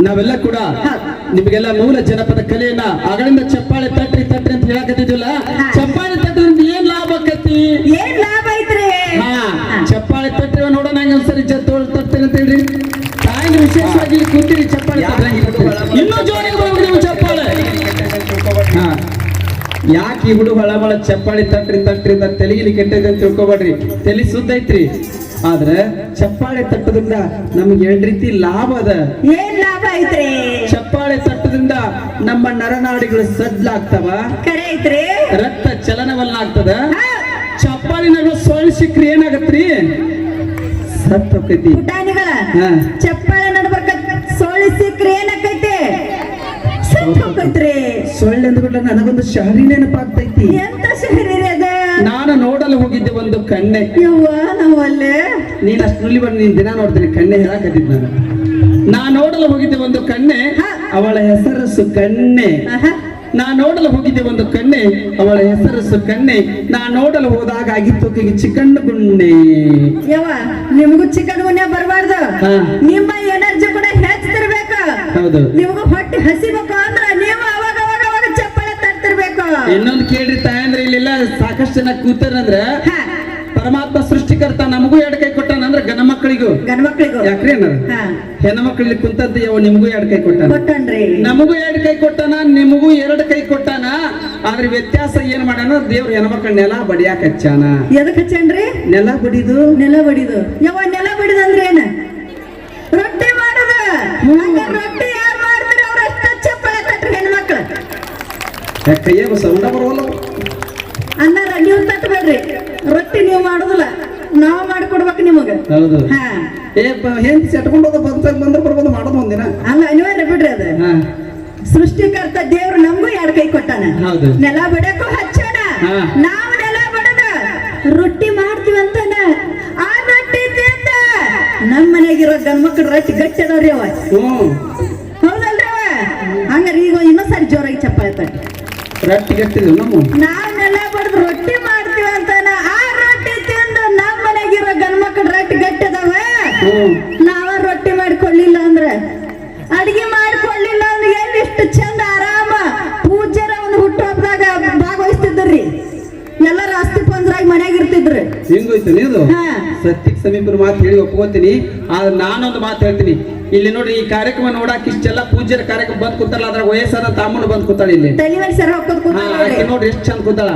ನಾವೆಲ್ಲ ಕೂಡ ನಿಮಗೆಲ್ಲ ಮೂಲ ಜನಪದ ಕಲೆಯನ್ನ ಅಗಳಿಂದ ಚಪ್ಪಾಳೆ ತಟ್ರಿ ತಟ್ರಿ ಅಂತ ಹೇಳಕತ್ತಿದ್ವಲ್ಲ? ಚಪ್ಪಾಳೆ ತಟ್ರಿಂದ ಏನ್ ಲಾಭ ಆಕತಿ ಏನ್ ಲಾಭ ಐತ್ರಿ? ಹಾ. ಚಪ್ಪಾಳೆ ತಟ್ರಿ ನೋಡೋಣ ಹಂಗ ಒಂದ್ಸರಿ ಜತ್ತೋಳ್ ತಟ್ತೇನೆ ಅಂತ ಹೇಳ್ರಿ. ತಾಯಿನ ವಿಶೇಷವಾಗಿ ಕೂತಿರಿ ಚಪ್ಪಾಳೆ. ಇನ್ನೂ ಜೋಡಿಗೆ ಬರ್ಬೇಕು ನೀವು ಚಪ್ಪಾಳೆ. ಹಾ. ಯಾಕೆ ಈ ಹುಡುಗ ಚಪ್ಪಾಳಿ ತಟ್ರಿ ತಟ್ರಿ ಅಂತ ತೆಲಿಗಿಲಿ ಕೆಟ್ಟೈತೆ ಅಂತ ತಿಳ್ಕೊಬೇಡ್ರಿ. ತಲಿ ಸುದ್ದ ಐತ್ರಿ. ಆದ್ರೆ ಚಪ್ಪಾಳೆ ತಟ್ಟದಿಂದ ನಮ್ಗೆ ಎರಡ್ ರೀತಿ ಲಾಭ ಅದ. ಏನ್ ಲಾಭ ಐತ್ರಿ? ಚಪ್ಪಾಳೆ ತಟ್ಟದಿಂದ ನಮ್ಮ ನರನಾಡಿಗಳು ಸಡ್ಲಾಗ್ತವ ಕರೆ ಐತ್ರಿ? ರಕ್ತ ಚಲನವಲನ ಆಗ್ತದ ಹಾ, ಚಪ್ಪಾಳಿನಾಗ ಸೊಳ್ಳೆ ಸಿಕ್ಕ್ರಿ ಏನಾಗತ್ರಿ? ಸತ್ ಹೋಕೈತಿ ಪುಟಾಣಿಗಳ ಹಾ. ಚಪ್ಪಾಳೆ ನಡ್ಬರ್ಕ ಸೋಳಿ ಸಿಕ್ಕ್ರಿ ಏನಾಗೈತಿ? ಸತ್ ಸೊಳ್ಳೆ ಅಂದ್ಬಿಟ್ರೆ ನನಗೊಂದು ಶಹರಿ ನೆನಪಾಗ್ತೈತಿ. ಎಂತ ಶಹರಿ ನಾನು ನೋಡಲು ಹೋಗಿದ್ದೆ ಒಂದು ಕಣ್ಣೆ. ಯವ್ವ ನಾವಲ್ಲೇ ನೀನ್ ಅಷ್ಟು ನುಲಿ ಬಂದು ನೀನ್ ದಿನ ನೋಡ್ತೇನೆ ಕಣ್ಣೆ ಹೇಳಕತ್ತಿದ್ ನಾನು. ನಾ ನೋಡಲು ಹೋಗಿದ್ದೆ ಒಂದು ಕಣ್ಣೆ ಅವಳ ಹೆಸರು ಕಣ್ಣೆ. ನಾ ನೋಡಲು ಹೋಗಿದ್ದೆ ಒಂದು ಕಣ್ಣೆ ಅವಳ ಹೆಸರು ಕಣ್ಣೆ. ನಾ ನೋಡಲು ಹೋದಾಗ ಆಗಿತ್ತು ಚಿಕ್ಕಣ್ಣ ಚಿಕನ್ ಗುಣ್ಣೆ. ಯವ್ವ ನಿಮಗೂ ಚಿಕನ್ ಗುನ್ಯ ಬರಬಾರ್ದು. ನಿಮ್ಮ ಎನರ್ಜಿ ಕೂಡ ಹೆಚ್ಚಿರ್ಬೇಕು ಹೌದು. ನಿಮಗೂ ಹೊಟ್ಟೆ ಹಸಿಬೇಕು. ಜನ ಕೂತಾರಂದ್ರ ಪರಮಾತ್ಮ ಸೃಷ್ಟಿಕರ್ತ ನಮಗೂ ಎರಡು ಕೈ ಕೊಟ್ಟಾನ ಅಂದ್ರೆ ಗಣ ಮಕ್ಕಳಿಗೂ. ಗಣ ಮಕ್ಕಳಿಗೂ. ಯಾಕ್ರಿ ಹೆಣ್ಣು ಮಕ್ಕಳಿಗೆ ಕುಂತದ್ದು ಯಾವ ನಿಮಗೂ ಎರಡು ಕೈ ಕೊಟ್ಟಾನ. ಕೊಟ್ಟನ್ರಿ. ನಮಗೂ ಎರಡು ಕೈ ಕೊಟ್ಟಾನ ನಿಮಗೂ ಎರಡು ಕೈ ಕೊಟ್ಟಾನ. ಆದ್ರೆ ವ್ಯತ್ಯಾಸ ಏನ್ ಮಾಡ್ಯಾನ? ದೇವ್ರ ಹೆಣ್ಮಕ್ಳ ನೆಲ ಬಡಿಯಾಕ ಹಚ್ಚಾನ ಎದಕ್ ಹಚ್ಚನ್ರಿ ನೆಲ ಬಡಿದು. ನೆಲ ಬಡಿದು. ಯಾವ ನೆಲ ಬಡಿದಂದ್ರೆ ಏನ? ರೊಟ್ಟಿ ಮಾಡದ. ರೊಟ್ಟಿ ಯಾರು ಮಾಡ್ತಾರೆ? ಅವ್ರ ಅಷ್ಟ ಚಪ್ಪಾಳೆ ತಟ್ರಿ ಹೆಣ್ಮಕ್ಳು ಕೈಯಾಗ ಸೌಂಡ ಬರೋಲ್ಲ? ಅನ್ನಾರ ನೀವು ತಟ್ಟಬೇಡ್ರಿ. ರೊಟ್ಟಿ ನೀವು ಮಾಡುದಿಲ್ಲ ನಾವ್ ಮಾಡ್ಕೊಡ್ಬೇಕು ನಿಮಗೆ. ಹೌದು. ಹಾ. ಏ ಹೆಂಡತಿ ಸೆಟ್ಕೊಂಡು ಹೋದ ಬಂದ ಬಂದ್ರೆ ಬರ್ಬೋದು ಮಾಡೋದು ಒಂದಿನ. ಅಲ್ಲ ಅನಿವಾರ್ಯ ಬಿಡ್ರಿ ಅದು. ಸೃಷ್ಟಿಕರ್ತ ದೇವ್ರು ನಮಗೂ ಎರಡು ಕೈ ಕೊಟ್ಟಾನ. ನೆಲ ಬಡಕು ಹಚ್ಚಾನ. ನಾವು ನೆಲ ಬಡದ. ರೊಟ್ಟಿ ಮಾಡ್ತೀವಿ ಅಂತಾನ. ಆ ರೊಟ್ಟಿ ತಿಂದ. ನಮ್ಮ ಮನೆಗಿರೋ ಗಂಡ್ಮಕ್ಳು ರೊಟ್ಟಿ ಗಟ್ಟಿ ಅದಾವ್ರಿ ಅವ. ಹೌದಲ್ರಿ ಅವ? ಹಂಗಾರೆ ಈಗ ಇನ್ನೊಂದ್ಸರಿ ಜೋರಾಗಿ ಚಪ್ಪಾಳೆ ತಟ್ಟಿ. ರೊಟ್ಟಿ ಗಟ್ಟಿದ್ರು ನಮ್ಮ. ನಾವ್ ನೆಲ ಬಡ್ದು ರೊಟ್ಟಿ ಮಾಡ್ತೀವಿ ಅಂತಾನ ಆ ರೊಟ್ಟಿ ತಿಂದು ನಮ್ಮ ಮನೆಗಿರೋ ಗಂಡ್ಮಕ್ಳು ರೊಟ್ಟಿ ಗಟ್ಟಿ ಅದಾವ ಹ್ಮ್. ನಾವ ರೊಟ್ಟಿ ಮಾಡ್ಕೊಳ್ಳಿಲ್ಲ ಅಂದ್ರ? ಅಡಿಗೆ ಮಾಡ್ಕೊಳ್ಳಿಲ್ಲ ಅಂದ್ರೆ ಎಲ್ಲಿ ಇಷ್ಟು ಚಂದ ಆರಾಮ? ಪೂಜ್ಯರ ಒಂದು ಹುಟ್ಟುಹಬ್ಬದಾಗ ಭಾಗವಹಿಸ್ತಿದ್ರಿ. ಎಲ್ಲರೂ ಆಸ್ತಿ ಪಂದ್ರಾಗಿ ಮನ್ಯಾಗ ಇರ್ತಿದ್ರಿ. ಹೆಂಗೋಯ್ತು ನೀನು? ಹಾ. ಸತ್ಯಕ್ ಸಮೀಪರ ಮಾತು ಹೇಳಿ ಒಪ್ಕೋತೀನಿ. ಆದ್ರೆ ನಾನೊಂದು ಮಾತು ಹೇಳ್ತೀನಿ. ಇಲ್ಲಿ ನೋಡ್ರಿ ಈ ಕಾರ್ಯಕ್ರಮ ನೋಡಾಕ ಇಷ್ಟೆಲ್ಲ ಪೂಜ್ಯರ ಕಾರ್ಯಕ್ರಮ ಬಂದ್ ಕೂತಾಳ ಅದ್ರ ವಯಸ್ಸಾದ ತಾಮನು ಬಂದ್ ಕೂತಾಳ ಇಲ್ಲಿ. ಆಕೆ ನೋಡ್ರಿ ಎಷ್ಟು ಚಂದ ಕೂತಾಳ.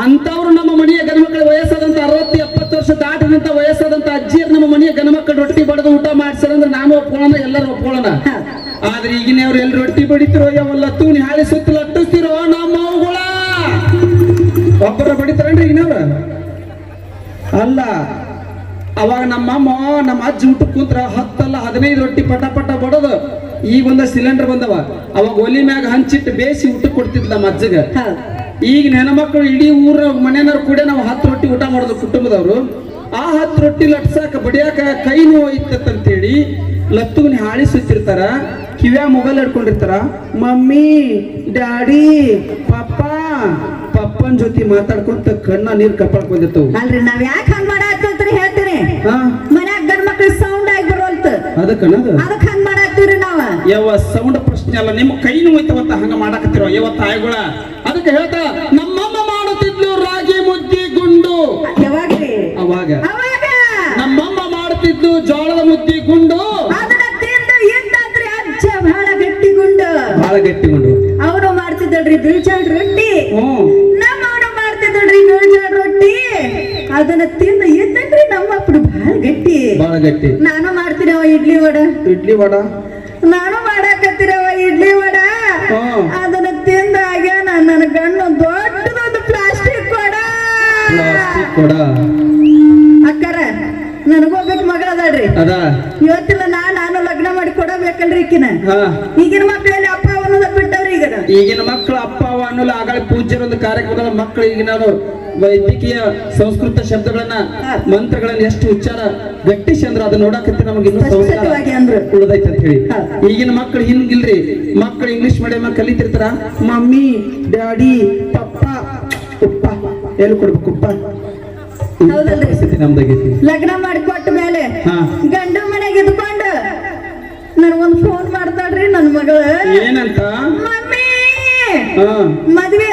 ಅಂತವ್ರು ನಮ್ಮ ಮನೆಯ ಗಣಮಕ್ಕಳ ವಯಸ್ಸಾದಂತ ಅರವತ್ತು ಎಪ್ಪತ್ತು ವರ್ಷ ದಾಟಿದಂತ ವಯಸ್ಸಾದಂತ ಅಜ್ಜಿಯರ್ ನಮ್ಮ ಮನೆಯ ಗಣಮಕ್ಕಳ ರೊಟ್ಟಿ ಬಡದು ಊಟ ಮಾಡ್ಸಾರಂದ್ರೆ ನಾನು ಒಪ್ಕೊಳ್ಳೋಣ ಎಲ್ಲರೂ ಒಪ್ಕೊಳ್ಳೋಣ ಆದ್ರೆ ಆದ್ರೆ ಈಗಿನವ್ರು ಎಲ್ಲಿ ರೊಟ್ಟಿ ಬಡಿತಿರೋ ಯಾವಲ್ಲ ತೂನಿ ಹಾಳಿ ಸುತ್ತಲ ಅಟ್ಟಿಸ್ತಿರೋ ನಮ್ಮ ಅವುಗಳ ಒಬ್ಬರ ಬಡಿತಾರೇನ್ರಿ ಈಗಿನವ್ರ? ಅಲ್ಲ. ಅವಾಗ ನಮ್ಮಮ್ಮ ನಮ್ಮ ಅಜ್ಜಿ ಊಟ ಕೂತ್ರ ಹತ್ತಲ್ಲ ಹದಿನೈದು ರೊಟ್ಟಿ ಪಟ ಪಟ ಬಡದು. ಈಗ ಒಂದ ಸಿಲಿಂಡರ್ ಬಂದವ. ಅವಾಗ ಒಲಿ ಮ್ಯಾಗ ಹಂಚಿಟ್ಟು ಬೇಯಿಸಿ ಊಟ ಕೊಡ್ತಿದ್ಲ ನಮ್ಮ ಅಜ್ಜಗ. ಈಗ ಹೆಣ್ಮಕ್ಳು ಇಡೀ ಊರ ಮನೆಯವ್ರು ಕೂಡ ನಾವು ಹತ್ತು ರೊಟ್ಟಿ ಊಟ ಮಾಡೋದು ಕುಟುಂಬದವರು. ಆ ಹತ್ತು ರೊಟ್ಟಿ ಲಟ್ಸಾಕ ಬಡಿಯಾಕ ಕೈ ನೋವು ಐತಂತೇಳಿ ಲತ್ತುಗನಿ ಹಾಳಿ ಸುತ್ತಿರ್ತಾರ ಕಿವ್ಯಾ ಮೊಬೈಲ್ ಹಿಡ್ಕೊಂಡಿರ್ತಾರ ಮಮ್ಮಿ ಡ್ಯಾಡಿ ಪಪ್ಪ ಪಪ್ಪನ ಜೊತೆ ಮಾತಾಡ್ಕೊಂತ ಕಣ್ಣ ನೀರ್ ಕಪ್ಪಾಡ್ಕೊಂಡಿತ್ತು ಅಲ್ರಿ ನಾವ್ ಯಾಕೆ ಹಂಗ್ ಮಾಡಾತ್ತೀವಿ ಹೇಳ್ತೀನಿ ಹಾ ಮನ್ಯಾಗ ಗಂಡ ಮಕ್ಳು ಸೌಂಡ್ ಆಗಿ ಬರೋಲ್ತ ಅದಕ್ಕನದು ಅದಕ್ ಹಂಗ್ ಮಾಡಾತ್ತೀವ್ರಿ ನಾವ? ಯಾವ ಸೌಂಡ್ ಪ್ರಶ್ನೆ ಅಲ್ಲ ನಿಮ್ಮ ಕೈ ನೋಯ್ತವತ್ತ ಹಂಗ ಮಾಡಕತ್ತಿರೋ ಯಾವತ್ತ ತಾಯಿಗಳ? ಅದಕ್ಕೆ ಹೇಳ್ತಾ ನಮ್ಮಮ್ಮ ಮಾಡುತ್ತಿದ್ಲು ರಾಗಿ ಮುದ್ದಿ ಗುಂಡು. ಯಾವಾಗ್ರಿ? ಅವಾಗ? ಅವಾಗ? ನಮ್ಮಮ್ಮ ಮಾಡುತ್ತಿದ್ದು ಜೋಳದ ಮುದ್ದಿ ಗುಂಡು. ಅದನ್ನ ತಿಂದು ಇದ್ದಾದ್ರಿ ಅಜ್ಜ ಬಹಳ ಗಟ್ಟಿಗುಂಡು ಬಹಳ ಗಟ್ಟಿಗುಂಡು ಅವನು ಮಾಡ್ತಿದ್ದಳ್ರಿ ಬಿಳ್ಚಾಳ್ ರೊಟ್ಟಿ. ನಮ್ಮ ಅವನು ಮಾಡ್ತಿದ್ದಳ್ರಿ ಬೀಳ್ಚಾಳ್ ರೊಟ್ಟಿ. ಅದನ್ನ ತಿಂದು ಇದ್ದನ್ರಿ ನಮ್ಮ ಅಪ್ಪಡು ಬಹಳ ಗಟ್ಟಿ. ಬಹಳ ಗಟ್ಟಿ. ನಾನು ಮಾಡ್ತೀನವ ಇಡ್ಲಿ ವಡ. ಇಡ್ಲಿ ವಡ? ನಾನು ಮಾಡಾಕತ್ತಿರವ ಇಡ್ಲಿ ವಡ. ಅದನ್ನ ತಿಂದಾಗ ನನ್ನ ಗಣ್ಣು ದೊಡ್ಡದೊಂದು ಪ್ಲಾಸ್ಟಿಕ್ ವಡ. ಪ್ಲಾಸ್ಟಿಕ್ ಕೊಡ ಅಕ್ಕರ ನನಗೋಗ್ಬೇಕು ಮಗಳದಾಳ್ರಿ ಅದ? ಇವತ್ತಿಲ್ಲ ನಾ ನಾನು ಲಗ್ನ ಮಾಡಿ ಕೊಡಬೇಕಲ್ರಿ ಈಕಿನ. ಈಗಿನ ಮಕ್ಕಳಲ್ಲಿ ಅಪ್ಪ ಅವನ್ನ ಬಿಟ್ಟವ್ರಿ ಈಗ ಈಗಿನ ಮಕ್ಕಳು ಅಪ್ಪ ಅವ ಅನ್ನೋಲ್ಲ ಆಗಳ ಪೂಜೆ ಒಂದು ಕಾರ್ಯಕ್ರಮದ ಮಕ್ಕಳು ಈಗಿನ ವೈದ್ಯಕೀಯ ಸಂಸ್ಕೃತ ಶಬ್ದಗಳನ್ನ ಮಂತ್ರಗಳನ್ನ ಎಷ್ಟು ಉಚ್ಚಾರ ಗಟ್ಟಿಸಿ ಚಂದ್ರ ಅದನ್ನ ನೋಡಕತ್ತಿ ನಮಗೆ ಇನ್ನೂ ಸಂಸ್ಕಾರ ಅಂದ್ರು. ಅಂತ ಹೇಳಿ. ಈಗಿನ ಮಕ್ಕಳು ಹಿಂಗಿಲ್ರಿ. ಮಕ್ಕಳು ಇಂಗ್ಲಿಷ್ ಮೀಡಿಯಂ ಕಲಿತಿರ್ತಾರ. ಮಮ್ಮಿ ಡ್ಯಾಡಿ ಪಪ್ಪ ಉಪ್ಪ. ಎಲ್ಲಿ ಕೊಡ್ಬೇಕು ಉಪ್ಪ? ನಮ್ದಾಗೈತಿ ಲಗ್ನ ಮಾಡ್ಕೊಟ್ಟ ಮೇಲೆ ಗಂಡ ಮನೆಗೆ ಇದ್ಕೊಂಡು ನನಗೊಂದು ಫೋನ್ ಮಾಡ್ತಾಳ್ರಿ ನನ್ನ ಮಗಳು. ಏನಂತ? ಮಮ್ಮಿ ಹಾ. ಮದ್ವೆ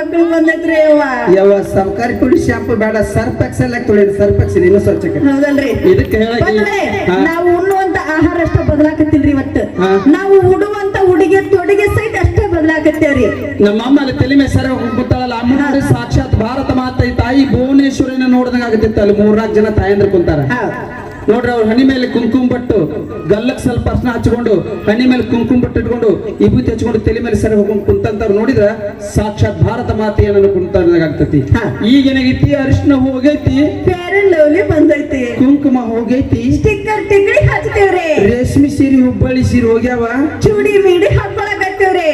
ಮಕ್ಕಳು ಬಂದೈತ್ರಿ ಅವ್ವ. ಯಾವ ಸರ್ಕಾರಿ ಪುಡಿ ಶಾಂಪು ಬೇಡ ಸರ್ಪ್ ಎಕ್ಸೆಲ್ ತೊಳೆಯೋದು ಸರ್ಪ್ ಎಕ್ಸೆಲ್ ಇನ್ನೂ ಸ್ವಚ್ಛಕ್ಕೆ. ಹೌದಲ್ರಿ. ಇದಕ್ಕೆ ಹೇಳಕ್ಕೆ ಬಂದ್ರೆ ಹಾ. ನಾವು ಉಣ್ಣುವಂತ ಆಹಾರ ಅಷ್ಟ ಬದಲಾಕತ್ತಿಲ್ರಿ ಇವತ್ತು. ಹಾ. ನಾವು ಉಡುವಂತ ಉಡುಗೆ ತೊಡುಗೆ ಸಹಿತ ಅಷ್ಟೇ ಬದಲಾಕತ್ತೇವ್ರಿ. ನಮ್ಮ ತೆಲಿಮೆ ಅಲ್ಲಿ ತಲೆ ಸರ ಕೂತಾಳಲ್ಲ ಅಮ್ಮ ನೋಡಿ ಸಾಕ್ಷಾತ್ ಭಾರತ ಮಾತೆ ಈ ತಾಯಿ ಭುವನೇಶ್ವರಿನ ನೋಡಿದಂಗ ಆಗತ್ತಿತ್ತು ಅಲ್ಲಿ ಮೂರ್ನಾಲ್ಕು ಜನ ತಾಯಂದ್ರ ಕುಂತಾರ. ನೋಡ್ರಿ ಅವ್ರ ಹಣಿ ಮೇಲೆ ಕುಂಕುಮ ಬಟ್ಟು ಗಲ್ಲಕ್ ಸ್ವಲ್ಪ ಅರ್ಶನ ಹಚ್ಕೊಂಡು ಹಣಿ ಮೇಲೆ ಕುಂಕುಮ ಬಟ್ಟು ಇಟ್ಕೊಂಡು ವಿಭೂತಿ ಹಚ್ಕೊಂಡು ತಲೆ ಮೇಲೆ ಸರಿ ಹೋಗ್ಕೊಂಡು ಕುಂತಂತವ್ರು ನೋಡಿದ್ರ ಸಾಕ್ಷಾತ್ ಭಾರತ ಮಾತೆ ಏನನ್ನು ಕುಂತಾಗ್ತತಿ. ಈಗ ಏನಾಗೈತಿ ಅರಿಶಿನ ಹೋಗೈತಿ. ಬಂದೈತಿ. ಕುಂಕುಮ ಹೋಗೈತಿ. ಸ್ಟಿಕ್ಕರ್ ಸೀರಿ ಹಚ್ತೇವ್ರಿ. ರೇಷ್ಮೆ ಸೀರೆ ಹುಬ್ಬಳ್ಳಿ ಸೀರಿ ಹೋಗ್ಯಾವ? ಚೂಡಿ ಮೀಡಿ ಹಾಕೊಳಕತ್ತೇವ್ರಿ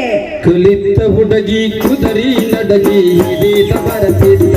ಕಲಿತ ಹುಡುಗಿ ಕುದರಿ ನಡಗಿ ಹಿಡಿದ ಬರತಿದ್ದ.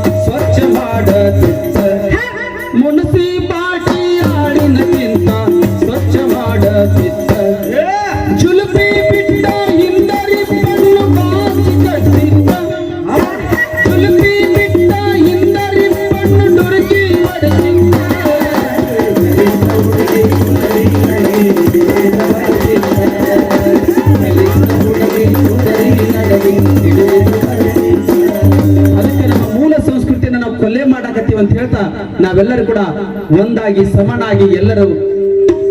ಅಂತ ಹೇಳ್ತಾ ನಾವೆಲ್ಲರೂ ಕೂಡ ಒಂದಾಗಿ, ಸಮನಾಗಿ, ಎಲ್ಲರೂ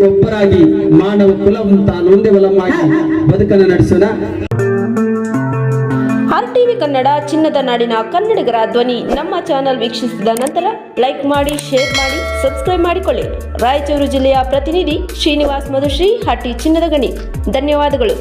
ಒಬ್ಬರಾಗಿ ಮಾನವ ಕುಲವಂತ ನೊಂದೆ ಬಲವಾಗಿ ಬದುಕನ್ನು ನಡೆಸೋಣ. ಟಿವಿ ಕನ್ನಡ, ಚಿನ್ನದ ನಾಡಿನ ಕನ್ನಡಿಗರ ಧ್ವನಿ ನಮ್ಮ ಚಾನೆಲ್ ವೀಕ್ಷಿಸಿದ ನಂತರ ಲೈಕ್ ಮಾಡಿ, ಶೇರ್ ಮಾಡಿ, ಸಬ್ಸ್ಕ್ರೈಬ್ ಮಾಡಿಕೊಳ್ಳಿ. ರಾಯಚೂರು ಜಿಲ್ಲೆಯ ಪ್ರತಿನಿಧಿ ಶ್ರೀನಿವಾಸ್ ಮಧುಶ್ರೀ ಹಟ್ಟಿ ಚಿನ್ನದ ಗಣಿ. ಧನ್ಯವಾದಗಳು.